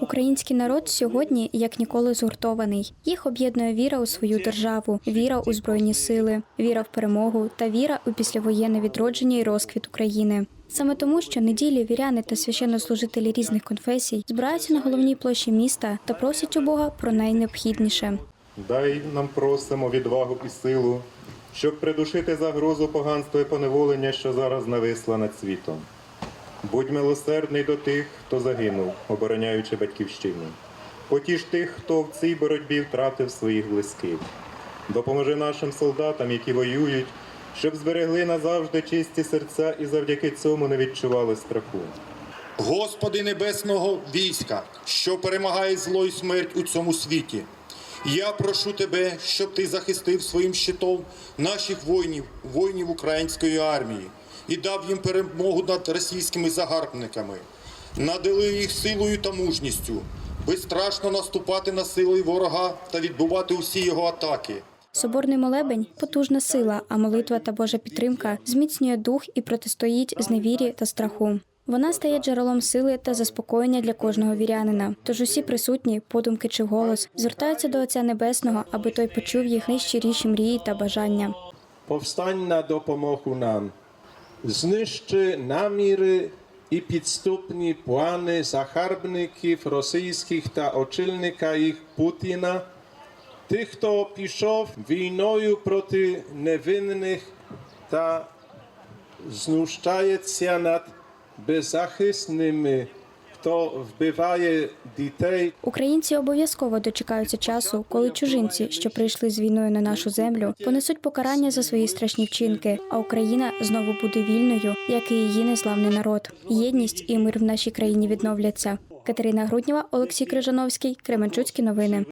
Український народ сьогодні як ніколи згуртований. Їх об'єднує віра у свою державу, віра у збройні сили, віра в перемогу та віра у післявоєнне відродження і розквіт України. Саме тому, що неділі віряни та священнослужителі різних конфесій збираються на головній площі міста та просять у Бога про найнеобхідніше. Дай нам просимо відвагу і силу, щоб придушити загрозу поганства і поневолення, що зараз нависла над світом. Будь милосердний до тих, хто загинув, обороняючи батьківщину. Потіж тих, хто в цій боротьбі втратив своїх близьких. Допоможи нашим солдатам, які воюють, щоб зберегли назавжди чисті серця і завдяки цьому не відчували страху. Господи небесного війська, що перемагає зло і смерть у цьому світі. Я прошу тебе, щоб ти захистив своїм щитом наших воїнів, воїнів української армії, і дав їм перемогу над російськими загарбниками, надали їх силою та мужністю, безстрашно наступати на сили ворога та відбувати усі його атаки. Соборний молебень потужна сила, а молитва та Божа підтримка зміцнює дух і протистоїть зневірі та страху. Вона стає джерелом сили та заспокоєння для кожного вірянина. Тож усі присутні, подумки чи голос, звертаються до Отця Небесного, аби той почув їх найщиріші мрії та бажання. Повстань на допомогу нам. Знищи наміри і підступні плани загарбників російських та очільника їх Путіна, тих, хто пішов війною проти невинних та знущається над беззахисними, хто вбиває дітей Українці обов'язково дочекаються часу, коли чужинці, що прийшли з війною на нашу землю, понесуть покарання за свої страшні вчинки, а Україна знову буде вільною, як і її незламний народ. Єдність і мир в нашій країні відновляться. Катерина Груднєва, Олексій Крижановський, Кременчуцькі новини.